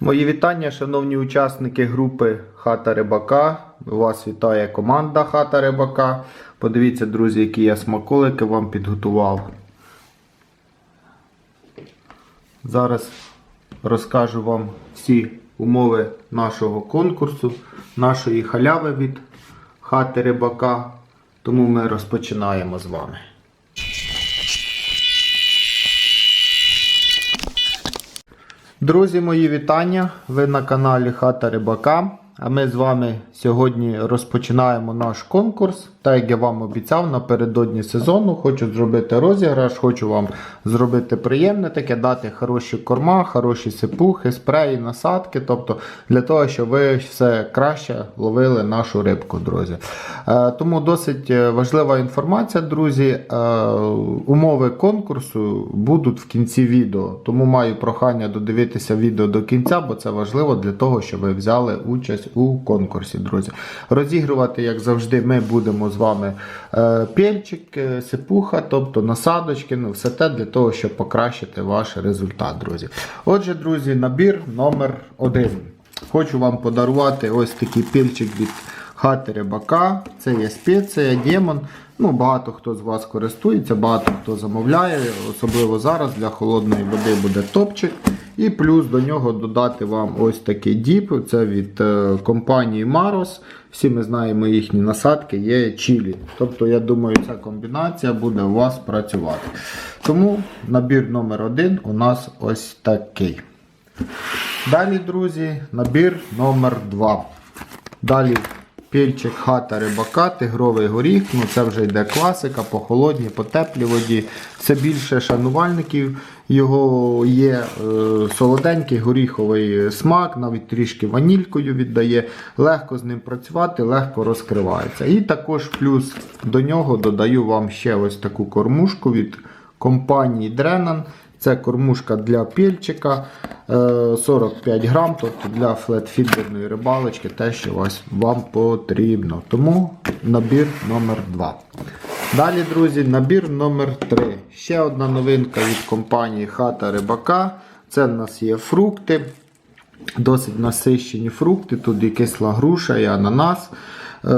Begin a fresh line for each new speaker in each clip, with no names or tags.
Мої вітання, шановні учасники групи Хата Рибака. Вас вітає команда Хата Рибака. Подивіться, друзі, які я смаколики вам підготував. Зараз розкажу вам всі умови нашого конкурсу, нашої халяви від Хати Рибака. Тому ми розпочинаємо з вами. Друзі, мої вітання! Ви на каналі Хата Рибака. А ми з вами сьогодні розпочинаємо наш конкурс. Так як я вам обіцяв напередодні сезону, хочу зробити розіграш, хочу вам зробити приємне таке, дати хороші корма, хороші сипухи, спреї, насадки. Тобто для того, щоб ви все краще ловили нашу рибку, друзі. Е, Тому досить е, важлива інформація, друзі. Е, Умови конкурсу будуть в кінці відео. Тому маю прохання додивитися відео до кінця, бо це важливо для того, щоб ви взяли участь у конкурсі, друзі. Розігрувати, як завжди, ми будемо з вами пільчик, пельчик, е, сипуха, тобто насадочки, ну все те для того, щоб покращити ваш результат, друзі. Отже, друзі, набір номер один. Хочу вам подарувати ось такий пільчик від хати рибака. Це є спеція, демон. Ну, багато хто з вас користується, багато хто замовляє, особливо зараз для холодної води буде топчик. І плюс до нього додати вам ось такий діп. Це від е, компанії Maros. Всі ми знаємо їхні насадки, є чилі. Тобто, я думаю, ця комбінація буде у вас працювати. Тому набір номер один у нас ось такий. Далі, друзі, набір номер 2. Далі пільчик хата рибака, тигровий горіх. Ну це вже йде класика по холодній, по теплій воді. Все більше шанувальників. Його є е, солоденький горіховий смак, навіть трішки ванількою віддає. Легко з ним працювати, легко розкривається. І також плюс до нього додаю вам ще ось таку кормушку від компанії Дреnan. Це кормушка для пільчика е, 45 грам, тобто для флетфідерної рибалочки, те, що вам потрібно. Тому набір номер 2. Далі, друзі, набір номер 3. Ще одна новинка від компанії Хата Рибака. Це в нас є фрукти. Досить насищені фрукти. Тут і кисла груша, і ананас. Е,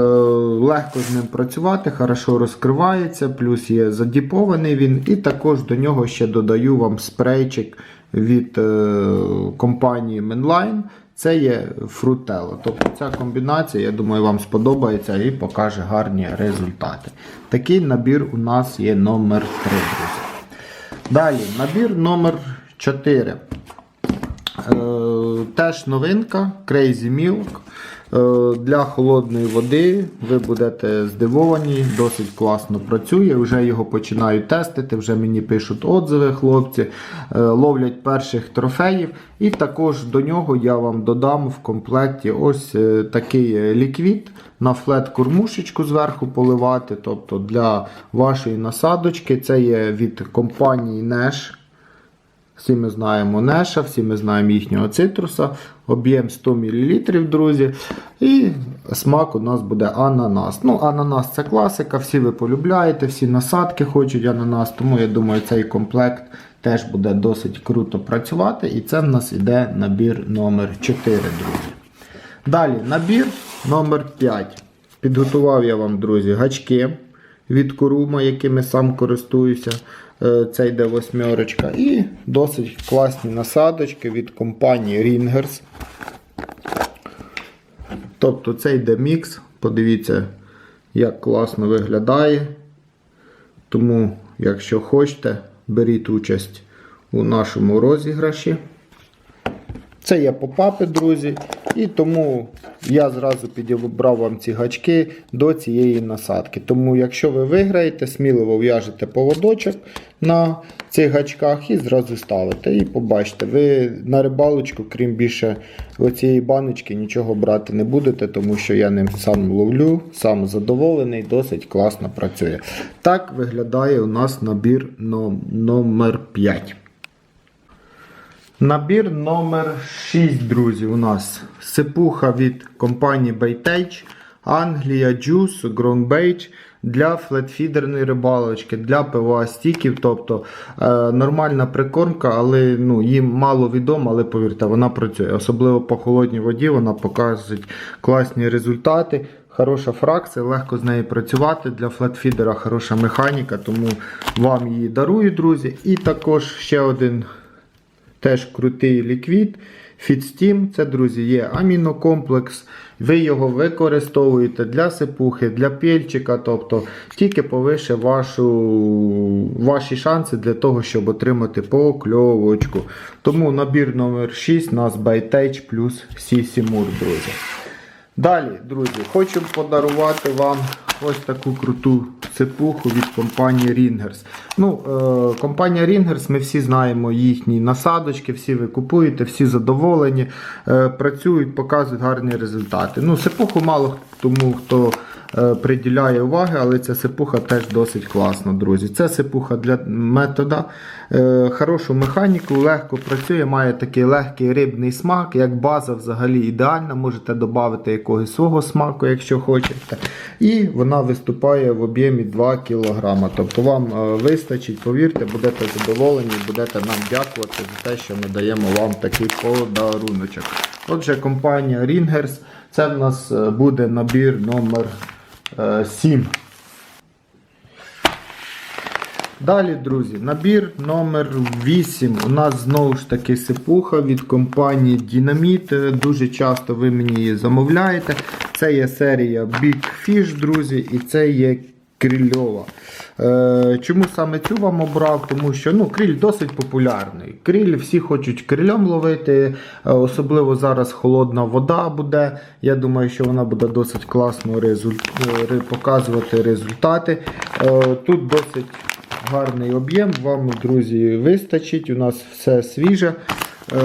Легко з ним працювати, хорошо розкривається, плюс є задіпований він. І також до нього ще додаю вам спрейчик від е, компанії Menline. Це є фрутело. Тобто ця комбінація, я думаю, вам сподобається і покаже гарні результати. Такий набір у нас є номер 3, друзі. Далі, набір номер 4. Е, теж новинка Crazy Milk. Е, Для холодної води ви будете здивовані, досить класно працює. Вже його починаю тестити, вже мені пишуть отзиви, хлопці, е, ловлять перших трофеїв. І також до нього я вам додам в комплекті ось е, такий ліквід на флет-кормушечку зверху поливати. Тобто для вашої насадочки це є від компанії Nash. Всі ми знаємо Неша, всі ми знаємо їхнього цитруса. Об'єм 100 мл, друзі. І смак у нас буде ананас. Ну, Ананас це класика, всі ви полюбляєте, всі насадки хочуть ананас, тому я думаю, цей комплект теж буде досить круто працювати. І це в нас іде набір номер 4, друзі. Далі набір номер 5. Підготував я вам, друзі, гачки від Курума, якими сам користуюся. Е, Це йде восьмерочка. І досить класні насадочки від компанії Ringers. Тобто це йде мікс. Подивіться, як класно виглядає. Тому, якщо хочете, беріть участь у нашому розіграші. Це є попапи, друзі. І тому я зразу підібрав вам ці гачки до цієї насадки. Тому, якщо ви виграєте, сміливо в'яжете поводочок на цих гачках і зразу ставите. І побачите, ви на рибалочку, крім більше оцієї баночки, нічого брати не будете, тому що я ним сам ловлю, сам задоволений, досить класно працює. Так виглядає у нас набір номер 5. Набір номер 6, друзі, у нас сипуха від компанії Baitage. Англія, Джус, Гронбейдж для флетфідерної рибалочки, для ПВА стіків. Тобто е, нормальна прикормка, але ну, їм мало відомо, але повірте, вона працює. Особливо по холодній воді вона показує класні результати. Хороша фракція, легко з нею працювати. Для флетфідера хороша механіка, тому вам її дарую, друзі. І також ще один теж крутий ліквід. Фідстім, це, друзі, є амінокомплекс. Ви його використовуєте для сипухи, для пільчика, тобто тільки повише вашу, ваші шанси для того, щоб отримати покльовочку. Тому набір номер 6 у нас Байтейч плюс Сісімур, друзі. Далі, друзі, хочу подарувати вам ось таку круту сипуху від компанії Ringers. Ну, е, компанія Ringers, ми всі знаємо їхні насадочки, всі ви купуєте, всі задоволені, е, працюють, показують гарні результати. Ну, Цепуху мало тому, хто приділяє уваги, але ця сипуха теж досить класна, друзі. Це сипуха для метода. Е, хорошу механіку, легко працює, має такий легкий рибний смак, як база взагалі ідеальна. Можете додати якогось свого смаку, якщо хочете. І вона виступає в об'ємі 2 кг. Тобто вам е, вистачить, повірте, будете задоволені, будете нам дякувати за те, що ми даємо вам такий подаруночок. Отже, компанія Ringers, це в нас е, буде набір номер е, 7. Далі, друзі, набір номер 8. У нас знову ж таки сипуха від компанії Dynamit. Дуже часто ви мені її замовляєте. Це є серія Big Fish, друзі, і це є крильова. Е, чому саме цю вам обрав? Тому що ну, криль досить популярний. Криль всі хочуть крильом ловити, е, особливо зараз холодна вода буде. Я думаю, що вона буде досить класно результ... показувати результати. Е, тут досить гарний об'єм, вам, друзі, вистачить. У нас все свіже. Е,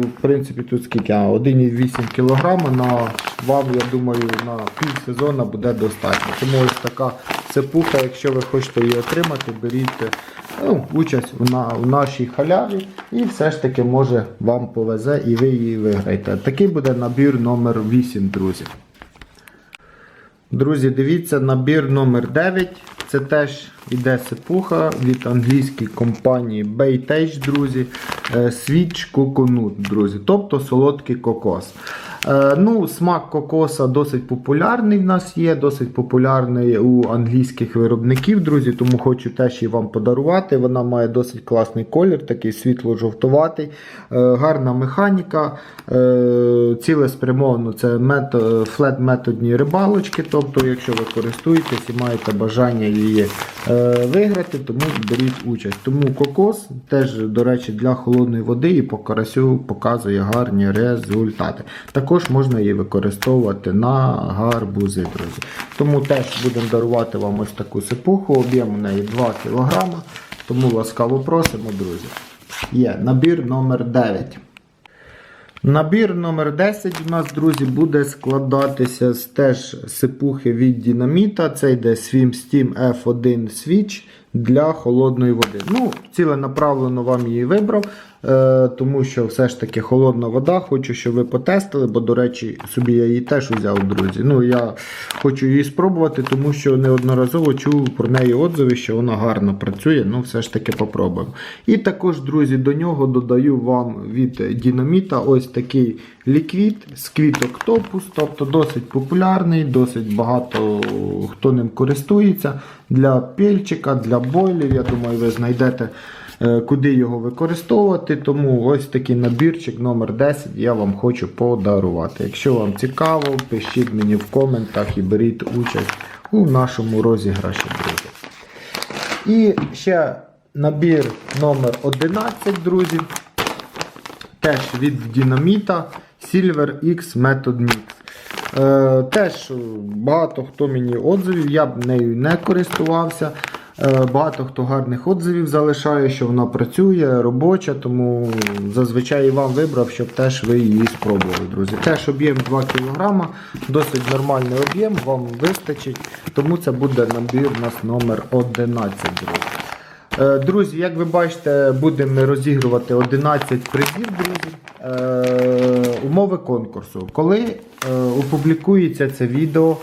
В принципі, тут скільки? 1,8 кг на вам, я думаю, на пів сезону буде достатньо. Тому ось така цепуха, якщо ви хочете її отримати, беріть ну, участь у, на, у нашій халяві і все ж таки може вам повезе і ви її виграєте. Такий буде набір номер 8, друзі. Друзі, дивіться, набір номер 9. Це теж іде сипуха від англійської компанії Baytage, друзі. Е, Свіч коконут, друзі. Тобто солодкий кокос. Е, Ну, Смак кокоса досить популярний в нас є, досить популярний у англійських виробників, друзі, тому хочу теж її вам подарувати. Вона має досить класний колір, такий світло-жовтуватий, е, гарна механіка. Е, Цілеспрямовано це мето, флет-методні рибалочки. Тобто, якщо ви користуєтесь і маєте бажання її виграти, тому беріть участь. Тому кокос теж, до речі, для холодної води і по карасю показує гарні результати. Також можна її використовувати на гарбузи, друзі. Тому теж будемо дарувати вам ось таку сипуху. Об'єм у неї 2 кг. Тому ласкаво просимо, друзі. Є набір номер 9. Набір номер 10 у нас, друзі, буде складатися з теж сипухи від динаміта. Це йде Swim Steam F1 Switch для холодної води. Ну, ціленаправлено вам її вибрав, тому що все ж таки холодна вода. Хочу, щоб ви потестили, бо, до речі, собі я її теж взяв, друзі. Ну, Я хочу її спробувати, тому що неодноразово чув про неї отзиви, що вона гарно працює. Ну, все ж таки попробуємо. І також, друзі, до нього додаю вам від динаміта ось такий ліквід з квіток топус, тобто досить популярний, досить багато хто ним користується. Для пельчика, для бойлів. Я думаю, ви знайдете, е, куди його використовувати. Тому ось такий набірчик номер 10 я вам хочу подарувати. Якщо вам цікаво, пишіть мені в коментах і беріть участь у нашому розіграші, друзі. І ще набір номер 11, друзі. Теж від Dynamita Silver X Method Mix. Е, теж багато хто мені отзивів, я б нею не користувався. Е, багато хто гарних отзивів залишає, що вона працює, робоча, тому зазвичай вам вибрав, щоб теж ви її спробували, друзі. Теж об'єм 2 кг, досить нормальний об'єм, вам вистачить, тому це буде набір у нас номер 11, друзі. Е, Друзі, як ви бачите, будемо розігрувати 11 призів, друзі. Е, умови конкурсу. Коли опублікується це відео,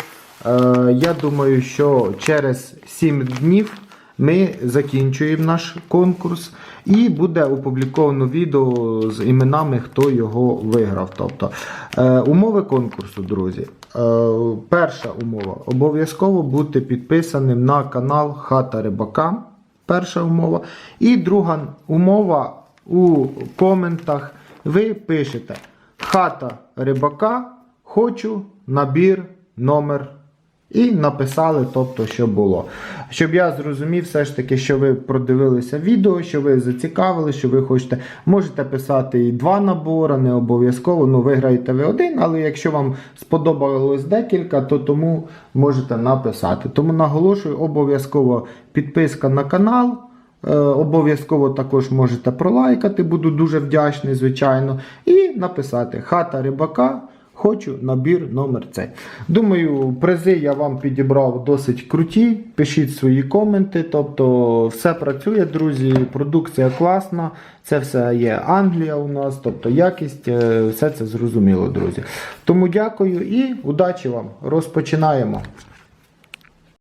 я думаю, що через 7 днів ми закінчуємо наш конкурс і буде опубліковано відео з іменами, хто його виграв. Тобто е, умови конкурсу, друзі. Е, перша умова обов'язково бути підписаним на канал Хата Рибака. Перша умова. І друга умова у коментах ви пишете Хата рибака, хочу набір номер. І написали, тобто, що було. Щоб я зрозумів, все ж таки, що ви продивилися відео, що ви зацікавили, що ви хочете. Можете писати і два набори, не обов'язково. Ну, виграєте ви один, але якщо вам сподобалось декілька, то тому можете написати. Тому наголошую, обов'язково підписка на канал. Е, Обов'язково також можете пролайкати, буду дуже вдячний, звичайно. І написати Хата рибака. Хочу набір номер цей. Думаю, призи я вам підібрав досить круті. Пишіть свої коменти. Тобто все працює, друзі. Продукція класна. Це все є Англія у нас, тобто якість, е, все це зрозуміло, друзі. Тому дякую і удачі вам. Розпочинаємо.